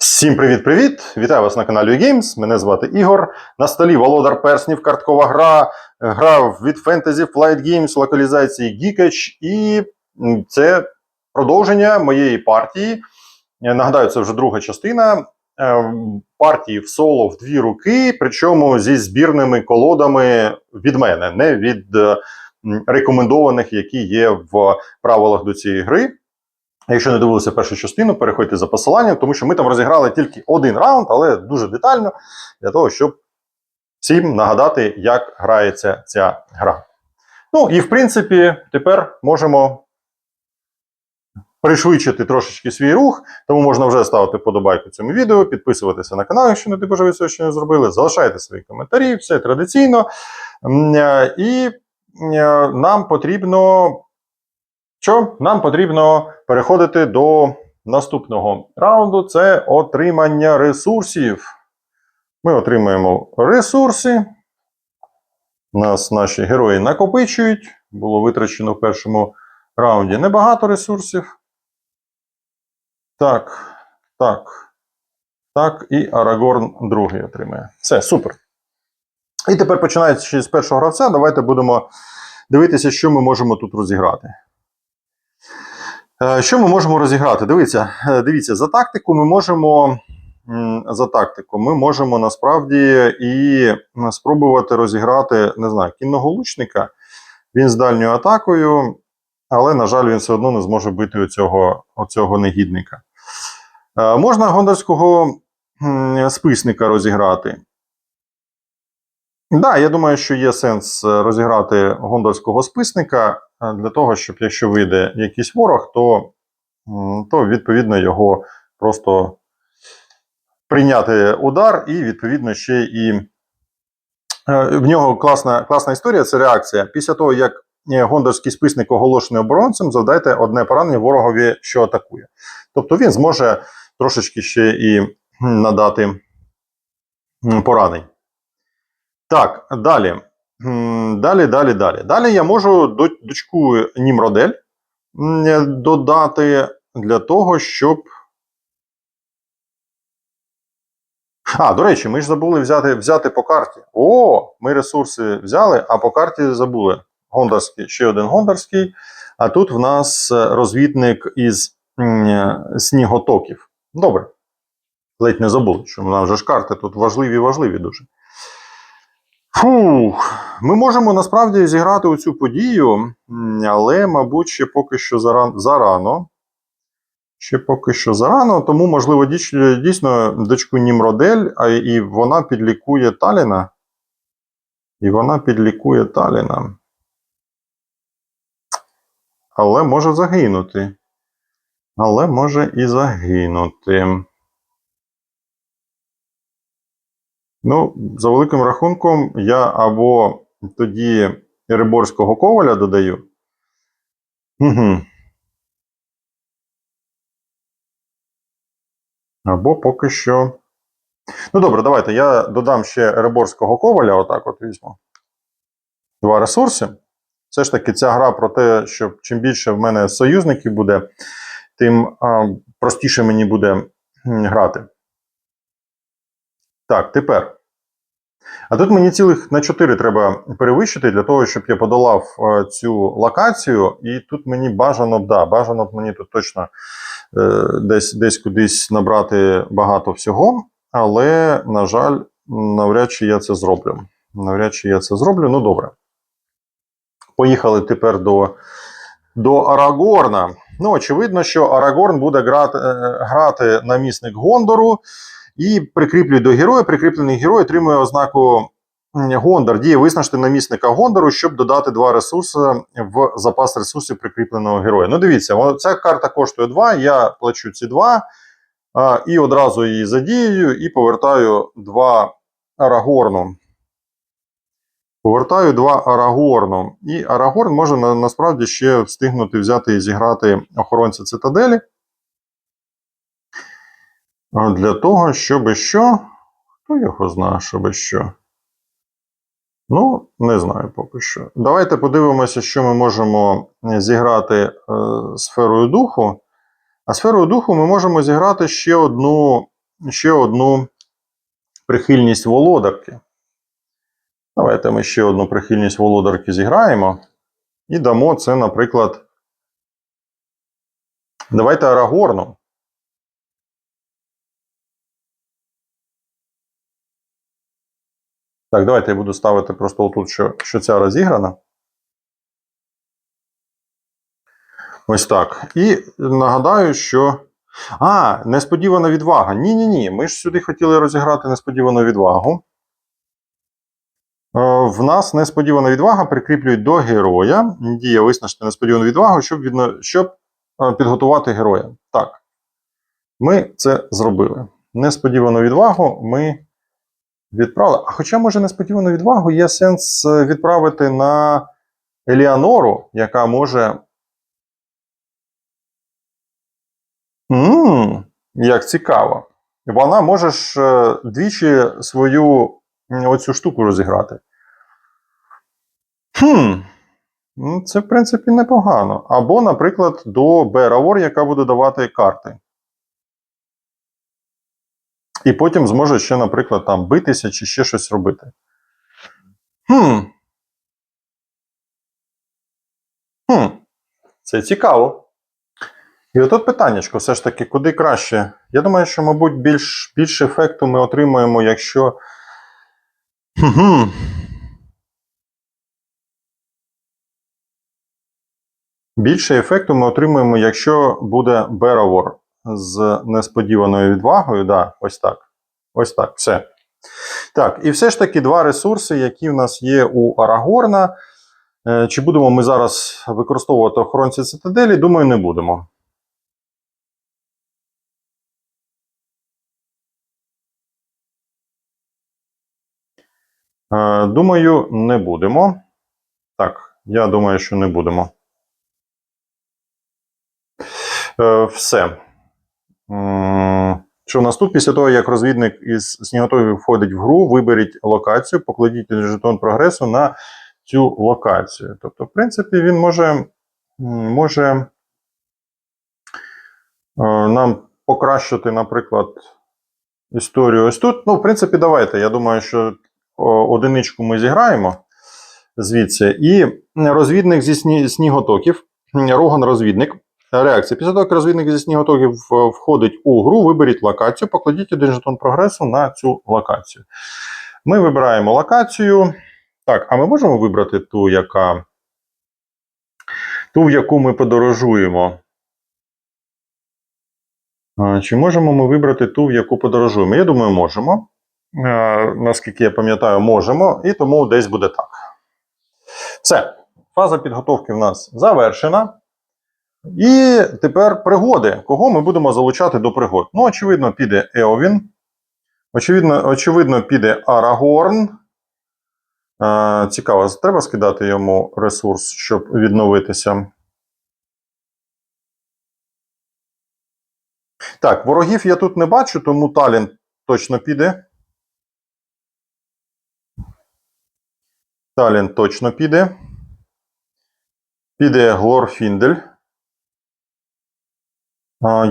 Всім привіт-привіт! Вітаю вас на каналі Games. Мене звати Ігор. На столі Володар Перснів, карткова гра, гра від Fantasy Flight Games локалізації Geekage. І це продовження моєї партії. Я нагадаю, це вже друга частина е, партії в соло в дві руки, причому зі збірними колодами від мене, не від е, рекомендованих, які є в правилах до цієї гри. Якщо не дивилися першу частину, переходьте за посиланням, тому що ми там розіграли тільки один раунд, але дуже детально, для того, щоб всім нагадати, як грається ця гра. Ну і в принципі, тепер можемо пришвидшити трошечки свій рух, тому можна вже ставити подобайку цьому відео, підписуватися на канал, якщо не бажаю цього ще не зробили, залишайте свої коментарі, все традиційно. Е, І е, нам потрібно. Що? Нам потрібно переходити до наступного раунду це отримання ресурсів. Ми отримаємо ресурси. Нас наші герої накопичують. Було витрачено в першому раунді небагато ресурсів. Так, так. Так, і Арагорн другий отримає. Все, супер. І тепер починаючи з першого гравця, давайте будемо дивитися, що ми можемо тут розіграти. Е, Що ми можемо розіграти? Дивіться, е, дивіться, за тактику ми можемо. За тактику ми можемо насправді і спробувати розіграти, не знаю, кінного лучника. Він з дальньою атакою, але, на жаль, він все одно не зможе бити оцього, оцього негідника. Е, Можна гондорського м, списника розіграти. Так, да, я думаю, що є сенс е, розіграти гондорського списника е, для того, щоб якщо вийде якийсь ворог, то, то відповідно його просто прийняти удар, і відповідно ще і е, в нього класна, класна історія це реакція. Після того, як гондорський списник оголошений оборонцем, завдайте одне поранення ворогові, що атакує. Тобто він зможе трошечки ще і надати поранень. Так, далі. Далі, далі, далі. Далі я можу дочку Німродель додати для того, щоб. А, до речі, ми ж забули взяти, взяти по карті. О, ми ресурси взяли, а по карті забули. Гондарський, ще один гондарський. А тут в нас е, розвідник із сніготоків. Добре. Ледь не забули, що в нас вже ж карти тут важливі, важливі дуже. Фух, ми можемо насправді зіграти у цю подію, але, мабуть, ще поки що зарано. Ще поки що зарано, тому, можливо, дійсно дочку Німродель, а і вона підлікує Таліна. І вона підлікує Таліна. Але може загинути. Але може і загинути. Ну, за великим рахунком, я або тоді Риборського коваля додаю. Угу. Або поки що. Ну, добре, давайте. Я додам ще Риборського коваля, отак от візьму. Два ресурси. Все ж таки, ця гра про те, що чим більше в мене союзників буде, тим а, простіше мені буде грати. Так, тепер. А тут мені цілих на 4 треба перевищити для того, щоб я подолав е, цю локацію. І тут мені бажано б, да, бажано б мені тут точно е, десь, десь кудись набрати багато всього. Але, на жаль, навряд чи я це зроблю. Навряд чи я це зроблю. Ну, добре. Поїхали тепер до, до Арагорна. Ну, очевидно, що Арагорн буде грати, е, грати намісник Гондору. І прикріплюють до героя. Прикріплений герой отримує ознаку м, Гондор. Діє визначити намісника Гондору, щоб додати два ресурси в запас ресурсів прикріпленого героя. Ну, дивіться, ця карта коштує 2, я плачу ці 2, і одразу її задіюю і повертаю 2 Арагорну. Повертаю 2 Арагорну. І Арагорн може на, насправді ще встигнути взяти і зіграти охоронця цитаделі. Для того, щоб що? Хто його знає, щоб що? Ну, не знаю поки що. Давайте подивимося, що ми можемо е, зіграти е, сферою духу. А сферою духу ми можемо зіграти ще одну ще одну прихильність володарки. Давайте ми ще одну прихильність володарки зіграємо. І дамо це, наприклад. Давайте Арагорну. Так, давайте я буду ставити просто отут, що, що ця розіграна. Ось так. І нагадаю, що. А, несподівана відвага. Ні-ні ні. Ми ж сюди хотіли розіграти несподівану відвагу. Е, В нас несподівана відвага прикріплюють до героя. Дія визначити несподівану відвагу, щоб, відно... щоб е, підготувати героя. Так. Ми це зробили. Несподівану відвагу ми відправили. А хоча, може, несподівану відвагу є сенс е, відправити на Еліанору, яка може. Ммм, як цікаво. Вона може ж е, двічі свою оцю штуку розіграти. Хм. Це, в принципі, непогано. Або, наприклад, до Беравор, яка буде давати карти. І потім зможе ще, наприклад, там битися чи ще щось робити. Хм. Хм. Це цікаво. І отут питаннячко, все ж таки, куди краще? Я думаю, що, мабуть, більш, більше ефекту ми отримаємо, якщо. Хм. Більше ефекту ми отримаємо, якщо буде Беровор з несподіваною відвагою. Да, ось так. Ось так, все. Так, і все ж таки два ресурси, які в нас є у Арагорна. Е, Чи будемо ми зараз використовувати охоронці цитаделі? Думаю, не будемо. Е, Думаю, не будемо. Так, я думаю, що не будемо. Е, Все. М, Що в нас тут? Після того, як розвідник із сніготовів входить в гру, виберіть локацію, покладіть жетон прогресу на цю локацію. Тобто, в принципі, він може, може е, нам покращити, наприклад, історію ось тут. Ну, в принципі, давайте. Я думаю, що одиничку ми зіграємо звідси. І розвідник зі сні- сніготоків, Роган розвідник. Реакція. Після того, як розвідник зі сніготоків е, входить у гру, виберіть локацію, покладіть один жетон прогресу на цю локацію. Ми вибираємо локацію. Так, а ми можемо вибрати ту, яка. Ту, в яку ми подорожуємо. Чи можемо ми вибрати ту, в яку подорожуємо? Я думаю, можемо. Наскільки я пам'ятаю, можемо, і тому десь буде так. Все. Фаза підготовки в нас завершена. І тепер пригоди. Кого ми будемо залучати до пригод? Ну, очевидно, піде Еовін. Очевидно, очевидно піде Арагорн. Е, Цікаво, треба скидати йому ресурс, щоб відновитися. Так, ворогів я тут не бачу, тому Талін точно піде. Талін точно піде. Піде Глорфіндель.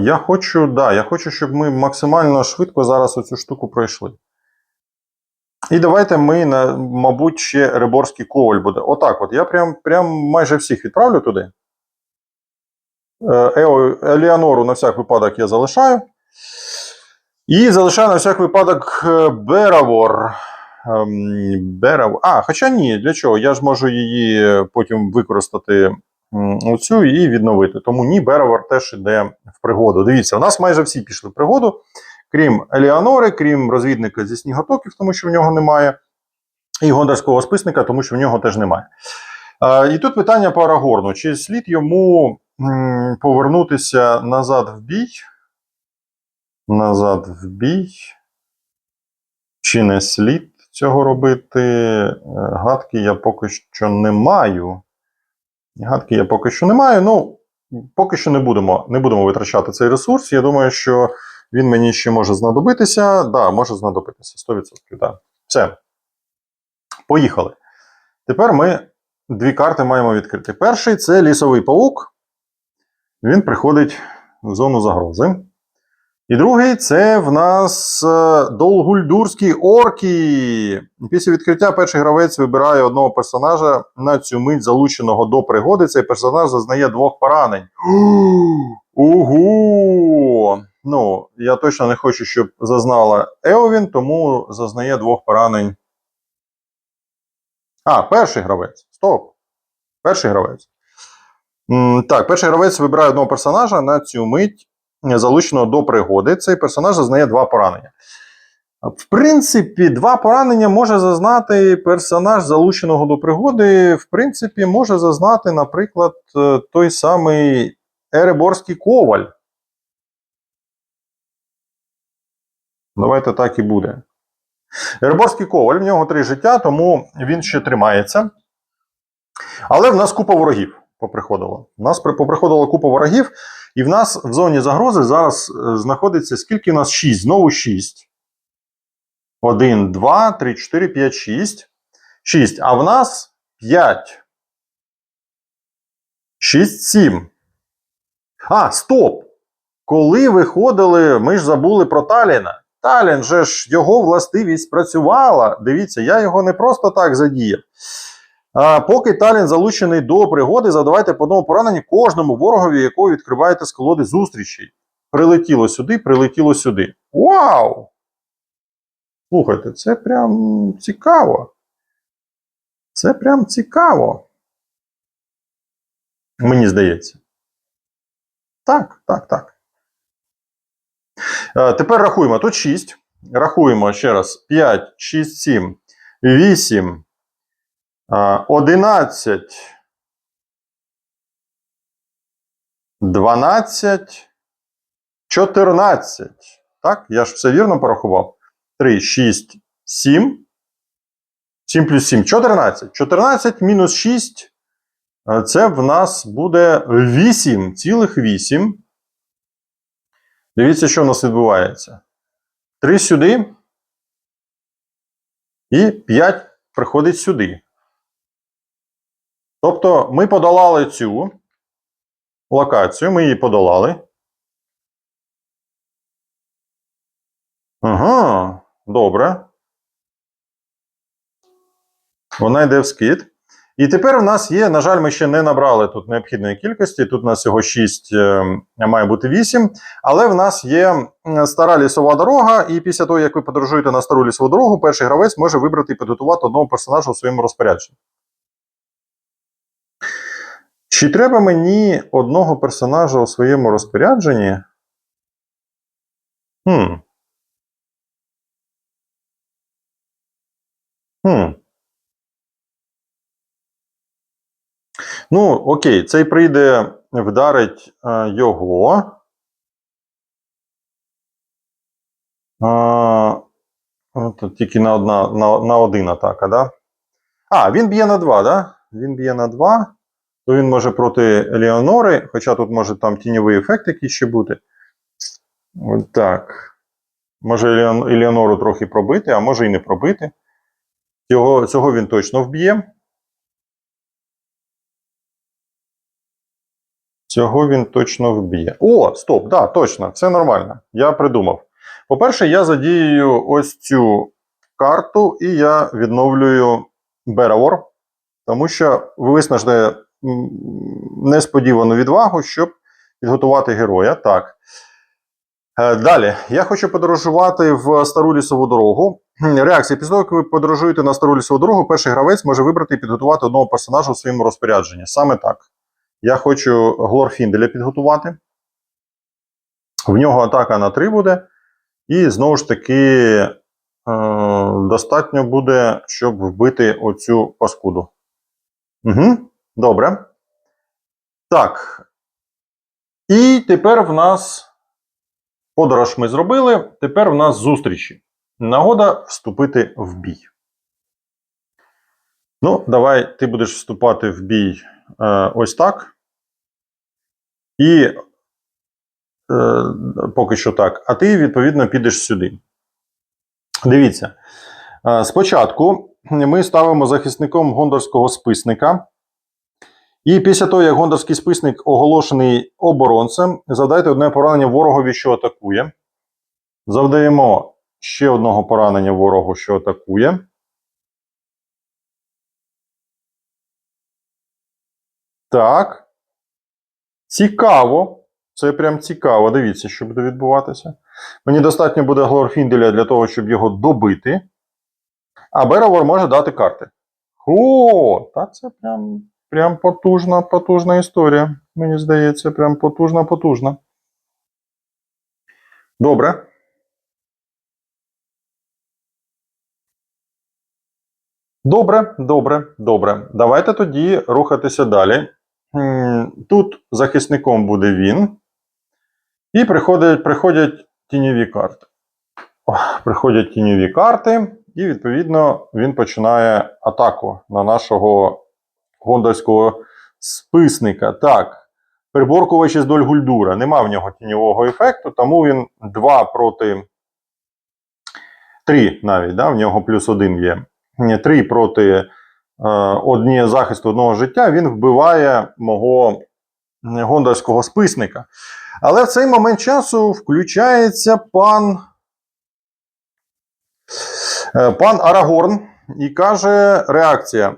Я хочу, да, я хочу, щоб ми максимально швидко зараз оцю штуку пройшли. І давайте ми, на, мабуть, ще Риборський коваль буде. Отак от. Я прям, прям майже всіх відправлю туди. Е, Еліанору на всяк випадок я залишаю. І залишаю на всяк випадок е, Беравор. Ем, Беравор. А, хоча ні, для чого? Я ж можу її потім використати оцю і відновити. Тому ні, Беравор теж йде в пригоду. Дивіться, у нас майже всі пішли в пригоду, крім Еліанори, крім розвідника зі сніготоків, тому що в нього немає. І гондарського списника, тому що в нього теж немає. І тут питання по Арагорну: чи слід йому повернутися назад в бій? Назад в бій. Чи не слід цього робити? Е, Гадки я поки що не маю. Гадки я поки що не маю. Ну, поки що не будемо, не будемо витрачати цей ресурс. Я думаю, що він мені ще може знадобитися. Да, може знадобитися. 100%. Да. Все. Поїхали. Тепер ми дві карти маємо відкрити. Перший це лісовий паук. Він приходить в зону загрози. І другий це в нас е, Долгульдурські орки. Після відкриття перший гравець вибирає одного персонажа на цю мить залученого до пригоди. Цей персонаж зазнає двох поранень. Угу! Ну, я точно не хочу, щоб зазнала Еовін, тому зазнає двох поранень. А, перший гравець. Стоп. Перший гравець. Так, перший гравець вибирає одного персонажа на цю мить залученого до пригоди. Цей персонаж зазнає два поранення. В принципі, два поранення може зазнати персонаж залученого до пригоди. В принципі, може зазнати, наприклад, е, той самий Ереборський коваль. Давайте так і буде. Ереборський коваль, в нього три життя, тому він ще тримається. Але в нас купа ворогів поприходило. У нас поприходила купа ворогів, і в нас в зоні загрози зараз е, знаходиться скільки у нас? 6. Знову 6. 1, 2, 3, 4, 5, 6. 6. А в нас 5. 6, 7. А, стоп! Коли виходили, ми ж забули про Таліна. Талін же ж його властивість спрацювала. Дивіться, я його не просто так задіяв. Поки Талін залучений до пригоди, задавайте по одному пораненню кожному ворогові, якого відкриваєте з колоди зустрічей. Прилетіло сюди, прилетіло сюди. Вау! Слухайте, це прям цікаво. Це прям цікаво. Мені здається. Так, так, так. Е, Тепер рахуємо. Тут 6. Рахуємо ще раз: 5, 6, 7, 8, е, 11, 12, 14. Так, я ж все вірно порахував. 3, 6, 7. 7 плюс 7, 14. 14 мінус 6. е, Це в нас буде 8, цілих 8. Дивіться, що в нас відбувається. 3 сюди. І 5 приходить сюди. Тобто ми подолали цю локацію, ми її подолали. Ага, добре. Вона йде в скид. І тепер у нас є, на жаль, ми ще не набрали тут необхідної кількості. Тут у нас всього 6, має бути 8. Але в нас є стара лісова дорога, і після того, як ви подорожуєте на стару лісову дорогу, перший гравець може вибрати і підготувати одного персонажа у своєму розпорядженні. Чи треба мені одного персонажа у своєму розпорядженні? Хм. Хм. Ну, окей, цей прийде, вдарить е, його. А, от тільки на, одна, на, на один атака, да? А, він б'є на 2, да? Він б'є на 2. То він може проти Леонори, хоча тут може там тіньовий ефект якийсь ще бути. Так. Може Елеон- трохи пробити, а може і не пробити. Цього, цього він точно вб'є. Цього він точно вб'є. О, стоп, да, точно, все нормально. Я придумав. По-перше, я задіюю ось цю карту і я відновлюю Беравор, тому що ви несподівану відвагу, щоб підготувати героя. Так. Е, Далі, я хочу подорожувати в стару лісову дорогу. Реакція. Після того, як ви подорожуєте на стару лісову дорогу, перший гравець може вибрати і підготувати одного персонажа у своєму розпорядженні. Саме так. Я хочу Глорфінделя підготувати. В нього атака на 3 буде. І знову ж таки, е, достатньо буде, щоб вбити оцю паскуду. Угу, Добре. Так. І тепер в нас подорож ми зробили. Тепер в нас зустрічі. Нагода вступити в бій. Ну, давай ти будеш вступати в бій е, ось так. І е, поки що так. А ти, відповідно, підеш сюди. Дивіться. Е, спочатку ми ставимо захисником гондорського списника. І після того, як гондорський списник оголошений оборонцем, задайте одне поранення ворогові, що атакує. Завдаємо ще одного поранення ворогу, що атакує. Так. Цікаво. Це прям цікаво. Дивіться, що буде відбуватися. Мені достатньо буде Глорфінделя для того, щоб його добити. А Беровор може дати карти. О, та це прям, прям потужна, потужна історія. Мені здається, прям потужна, потужна. Добре. Добре, добре, добре. Давайте тоді рухатися далі. Тут захисником буде він. І приходять, приходять тіньові карти. Ох, Приходять тіньові карти, і, відповідно, він починає атаку на нашого гондольського списника. Так, приборкувач із Дольгульдура. Нема в нього тіньового ефекту, тому він 2 проти 3 навіть, да, в нього плюс 1 є. 3 проти е, однієї захисту одного життя, він вбиває мого гондольського списника. Але в цей момент часу включається пан, е, пан Арагорн і каже: реакція.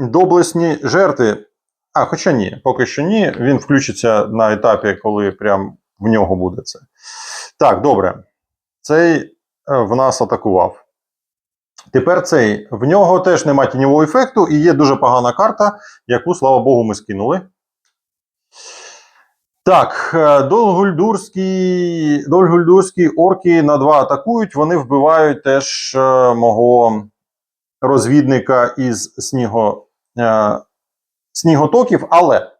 Доблесні жертви. А, хоча ні, поки що ні. Він включиться на етапі, коли прям в нього буде це. Так, добре. Цей е, в нас атакував. Тепер цей. В нього теж немає тіньового ефекту, і є дуже погана карта, яку, слава Богу, ми скинули. Так, е, Долгульдурські, Долгульдурські орки на 2 атакують. Вони вбивають теж е, мого розвідника із сніго, сніготоків. Але,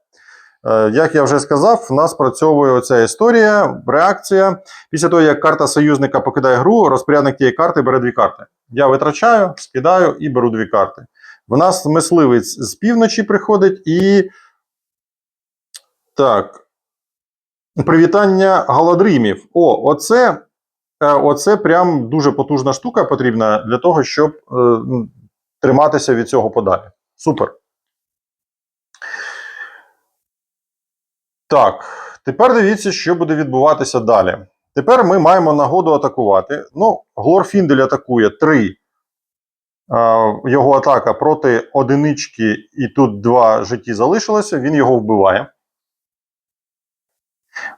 е, як я вже сказав, в нас працьовує оця історія, реакція. Після того, як карта союзника покидає гру, розпорядник тієї карти бере дві карти. Я витрачаю, скидаю і беру дві карти. В нас мисливець з півночі приходить і. Так. Привітання Галадримів. О, оце, е, оце прям дуже потужна штука потрібна для того, щоб е, триматися від цього подалі. Супер. Так, тепер дивіться, що буде відбуватися далі. Тепер ми маємо нагоду атакувати. Ну, Глорфіндель атакує 3. Його атака проти одинички, і тут два житті залишилося. Він його вбиває.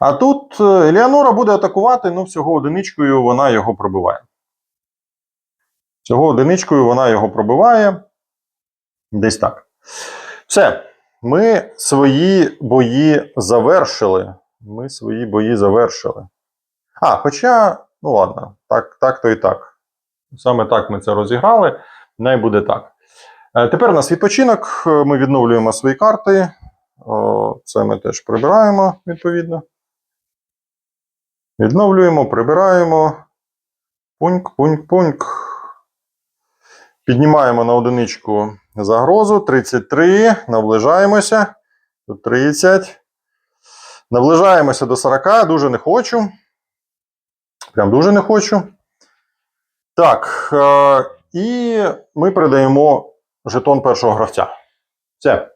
А тут е, Еліанора буде атакувати, ну, всього одиничкою вона його пробиває. Всього одиничкою вона його пробиває. Десь так. Все. Ми свої бої завершили. Ми свої бої завершили. А, хоча, ну ладно, так, так то і так. Саме так ми це розіграли. Най буде так. Е, Тепер у нас відпочинок. Е, Ми відновлюємо свої карти. Це ми теж прибираємо, відповідно. Відновлюємо, прибираємо. Пуньк, пуньк, пуньк. Піднімаємо на одиничку загрозу. 33. Наближаємося. Тут 30. Наближаємося до 40. Дуже не хочу. Прям дуже не хочу. Так. Е- і ми передаємо жетон першого гравця. Все.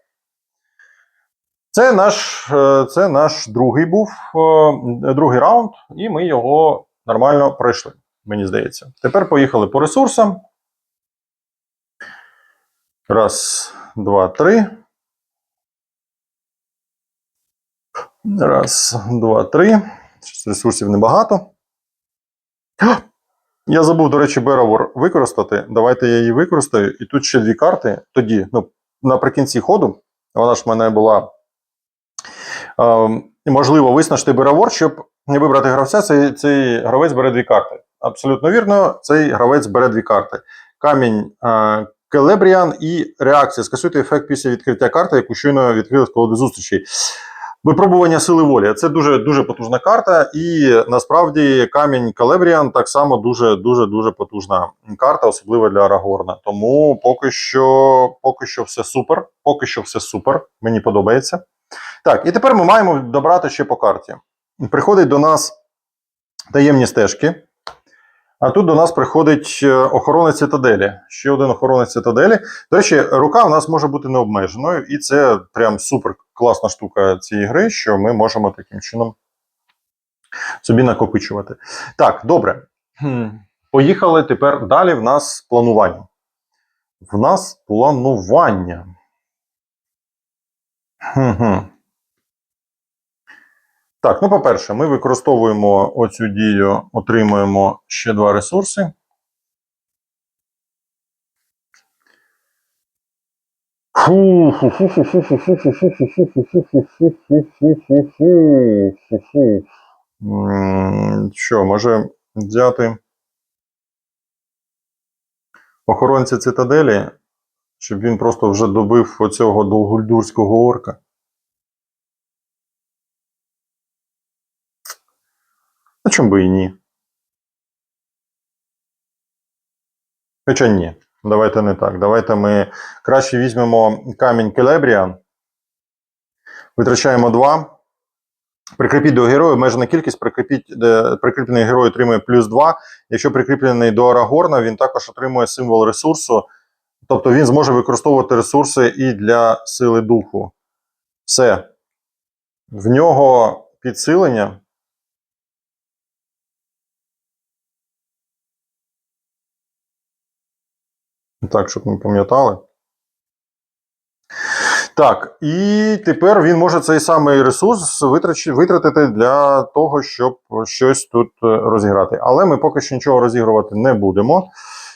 Це наш, е, це наш другий був е, другий раунд, і ми його нормально пройшли, мені здається. Тепер поїхали по ресурсам. Раз, два, три. Раз, два, три. Ресурсів небагато. Я забув, до речі, Беровор використати. Давайте я її використаю. І тут ще дві карти. Тоді, ну, наприкінці ходу, вона ж в мене була. Е, можливо, виснажити Беровор, щоб не вибрати гравця, цей, цей гравець бере дві карти. Абсолютно вірно, цей гравець бере дві карти. Камінь е, Келебріан і реакція. Скасуйте ефект після відкриття карти, яку щойно відкрили з колоди зустрічі. Випробування сили волі. Це дуже дуже потужна карта, і насправді камінь Калебріан так само дуже дуже дуже потужна карта, особливо для Арагорна. Тому поки що, поки що все супер. Поки що все супер. Мені подобається. Так, і тепер ми маємо добрати ще по карті. Приходить до нас таємні стежки. А тут до нас приходить е, охоронець цитаделі. Ще один охоронець цитаделі. До речі, рука у нас може бути необмеженою, і це прям супер класна штука цієї гри, що ми можемо таким чином собі накопичувати. Так, добре. Поїхали тепер далі. В нас планування. В нас планування. Так, ну по-перше, ми використовуємо оцю дію, отримуємо ще два ресурси. Що, може взяти охоронця цитаделі, щоб він просто вже добив оцього довгульдурського орка. А чому би і ні? Хоча ні. Давайте не так. Давайте ми краще візьмемо камінь Келебрія. Витрачаємо 2. Прикріпіть до героя обмежена кількість, прикріпіть, прикріплений герой отримує плюс 2. Якщо прикріплений до Арагорна, він також отримує символ ресурсу. Тобто він зможе використовувати ресурси і для сили духу. Все. В нього підсилення. Так, щоб ми пам'ятали. Так, і тепер він може цей самий ресурс витратити для того, щоб щось тут е, розіграти. Але ми поки що нічого розігрувати не будемо,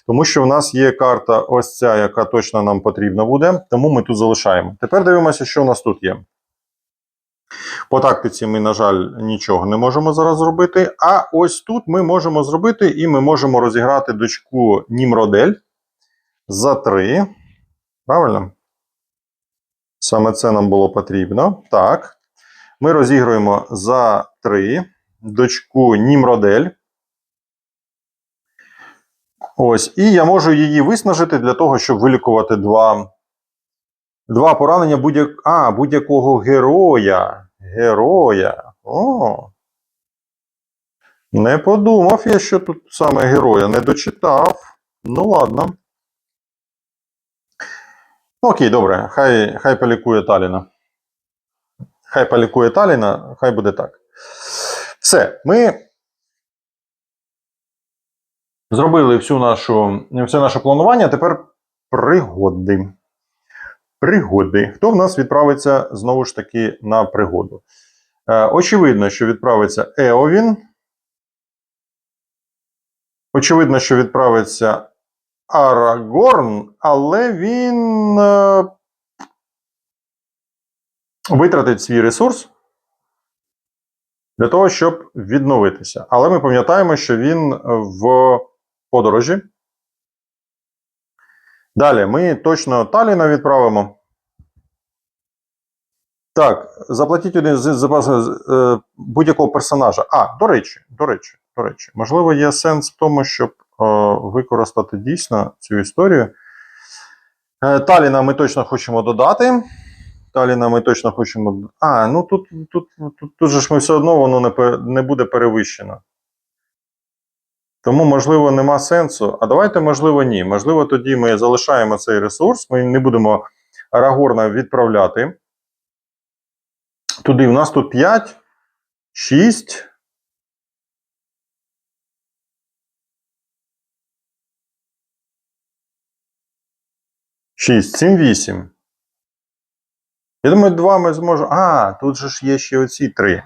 тому що в нас є карта ось ця, яка точно нам потрібна буде, тому ми тут залишаємо. Тепер дивимося, що у нас тут є. По тактиці ми, на жаль, нічого не можемо зараз зробити. А ось тут ми можемо зробити, і ми можемо розіграти дочку Німродель за 3. Правильно? Саме це нам було потрібно. Так. Ми розігруємо за 3 дочку Німродель. Ось. І я можу її виснажити для того, щоб вилікувати два, два поранення будь-якого героя. Героя. О. Не подумав я, що тут саме героя. Не дочитав. Ну, ладно. Окей, добре, хай, хай полікує Таліна. Хай полікує Таліна, хай буде так. Все, ми зробили всю нашу, все наше планування. Тепер пригоди. Пригоди. Хто в нас відправиться знову ж таки на пригоду? Е, очевидно, що відправиться Еовін. Очевидно, що відправиться Арагорн, але він е, витратить свій ресурс для того, щоб відновитися. Але ми пам'ятаємо, що він в подорожі. Далі ми точно Таліна відправимо. Так, заплатіть один з запасу е, будь-якого персонажа. А, до речі, до речі, до речі, можливо, є сенс в тому, щоб е, використати дійсно цю історію. Е, Таліна ми точно хочемо додати. Таліна ми точно хочемо. А, ну тут, тут, тут, тут же ж ми все одно воно не, не буде перевищено. Тому, можливо, нема сенсу. А давайте, можливо, ні. Можливо, тоді ми залишаємо цей ресурс, ми не будемо Арагорна відправляти. Туди у нас тут 5, 6. Шість, сім, вісім. Я думаю, два ми зможемо. А, тут же ж є ще оці три.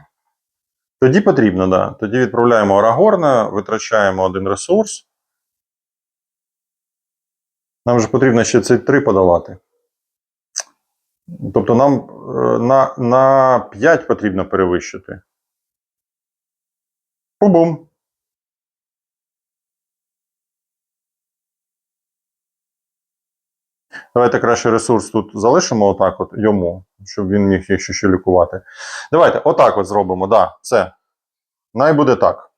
Тоді потрібно, да. Тоді відправляємо Арагорна, витрачаємо один ресурс. Нам же потрібно ще ці три подолати. Тобто нам е, на, на 5 потрібно перевищити. Бум-бум. Давайте краще ресурс тут залишимо отак от йому, щоб він міг їх ще, лікувати. Давайте отак от зробимо. Да, все. Най буде так.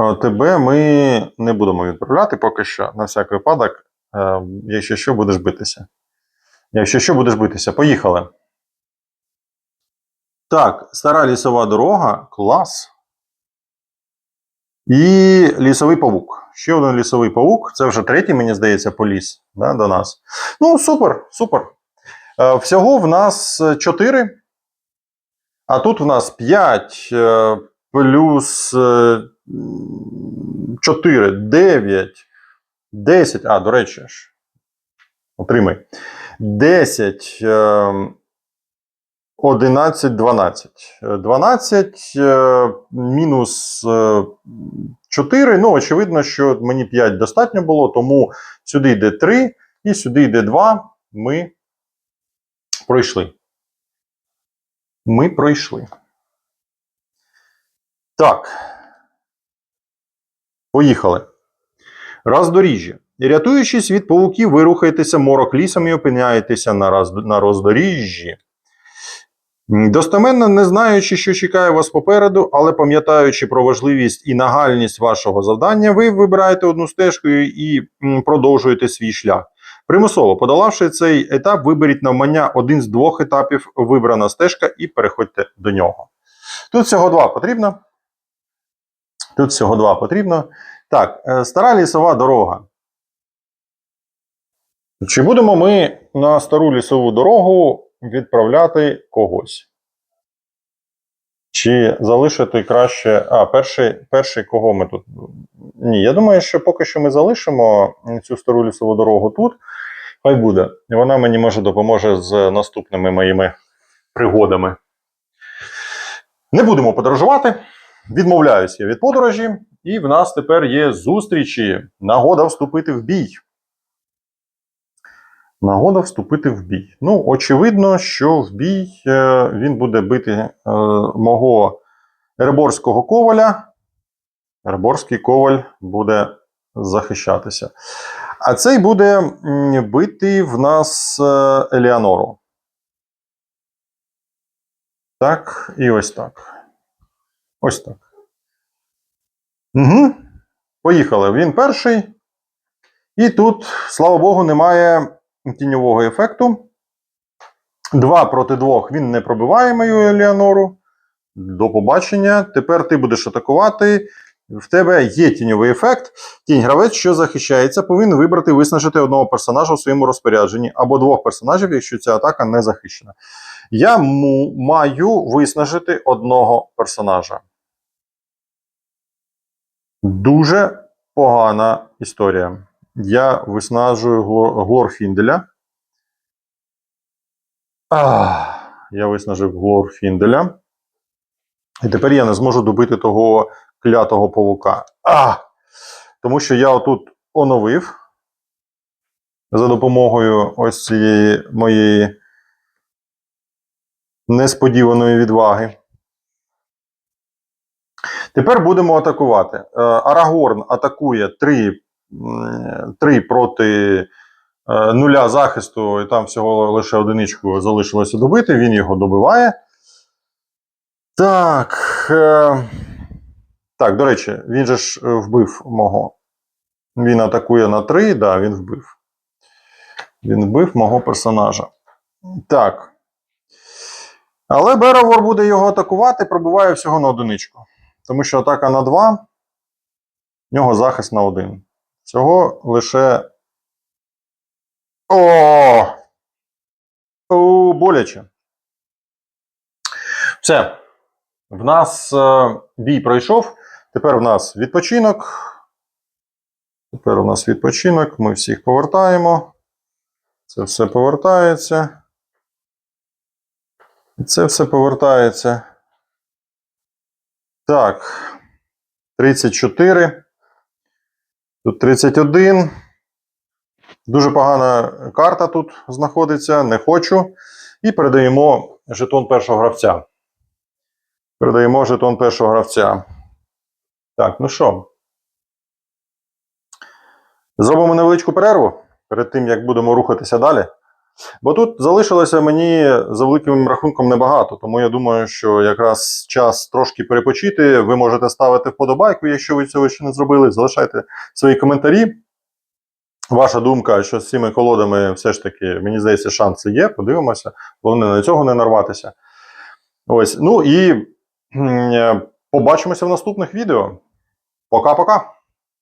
Е, Тебе ми не будемо відправляти поки що, на всяк випадок, е, якщо що, будеш битися. Якщо що, будеш битися. Поїхали. Так, стара лісова дорога, клас. І лісовий павук. Ще один лісовий павук. Це вже третій, мені здається, поліз да, до нас. Ну, супер, супер. Е, Всього в нас чотири. А тут в нас 5 е, плюс е, 4, 9, 10. А, до речі ж. Отримай. 10, е, 11, 12. Е, 12 е, мінус е, 4. Ну, очевидно, що мені 5 достатньо було, тому сюди йде 3 і сюди йде 2. Ми пройшли. Ми пройшли. Так. Поїхали. Роздоріжжя. Рятуючись від павуків, ви рухаєтеся морок лісом і опиняєтеся на роздоріжжі. М, Достеменно не знаючи, що чекає вас попереду, але пам'ятаючи про важливість і нагальність вашого завдання, ви вибираєте одну стежку і продовжуєте свій шлях. Примусово подолавши цей етап, виберіть навмання один з двох етапів вибрана стежка і переходьте до нього. Тут всього два потрібно. Тут всього два потрібно. Так, е, стара лісова дорога. Чи будемо ми на стару лісову дорогу відправляти когось? Чи залишити краще. А, перший, перший кого ми тут? Ні, я думаю, що поки що ми залишимо цю стару лісову дорогу тут. Хай буде. Вона мені може допоможе з наступними моїми пригодами. Не будемо подорожувати. Відмовляюся від подорожі, і в нас тепер є зустрічі. Нагода вступити в бій. Нагода вступити в бій. Ну, очевидно, що в бій е, він буде бити е, мого Ерборського коваля. Ерборський коваль буде захищатися. А цей буде бити в нас е, Еліанору. Так, і ось так. Ось так. Угу. Поїхали. Він перший. І тут, слава Богу, немає тіньового ефекту. Два проти двох він не пробиває мою Еліанору. До побачення. Тепер ти будеш атакувати. В тебе є тіньовий ефект. Тінь гравець, що захищається, повинен вибрати виснажити одного персонажа у своєму розпорядженні або двох персонажів, якщо ця атака не захищена. Я маю виснажити одного персонажа. Дуже погана історія. Я виснажую Глор- Глорфінделя. Ах, я виснажив Глорфінделя. І тепер я не зможу добити того клятого павука. А! Тому що я отут оновив за допомогою ось цієї моєї несподіваної відваги. Тепер будемо атакувати. Е, Арагорн атакує 3, 3 проти е, нуля захисту, і там всього лише одиничку залишилося добити. Він його добиває. Так. Е, так, до речі, він же ж е, вбив мого. Він атакує на 3, да, він вбив. Він вбив мого персонажа. Так. Але Беровор буде його атакувати, пробиває всього на одиничку. Тому що атака на 2, в нього захист на 1. Цього лише. О! О, боляче. Все. В нас е, бій пройшов. Тепер в нас відпочинок. Тепер у нас відпочинок. Ми всіх повертаємо. Це все повертається. І це все повертається. Так. 34. Тут 31. Дуже погана карта тут знаходиться. Не хочу. І передаємо жетон першого гравця. Передаємо жетон першого гравця. Так, ну що? Зробимо невеличку перерву перед тим, як будемо рухатися далі. Бо тут залишилося мені за великим рахунком небагато, тому я думаю, що якраз час трошки перепочити. Ви можете ставити вподобайку, якщо ви цього ще не зробили. Залишайте свої коментарі. Ваша думка, що з цими колодами все ж таки, мені здається, шанси є. Подивимося. Головне на цього не нарватися. Ось. Ну і е, побачимося в наступних відео. Пока-пока.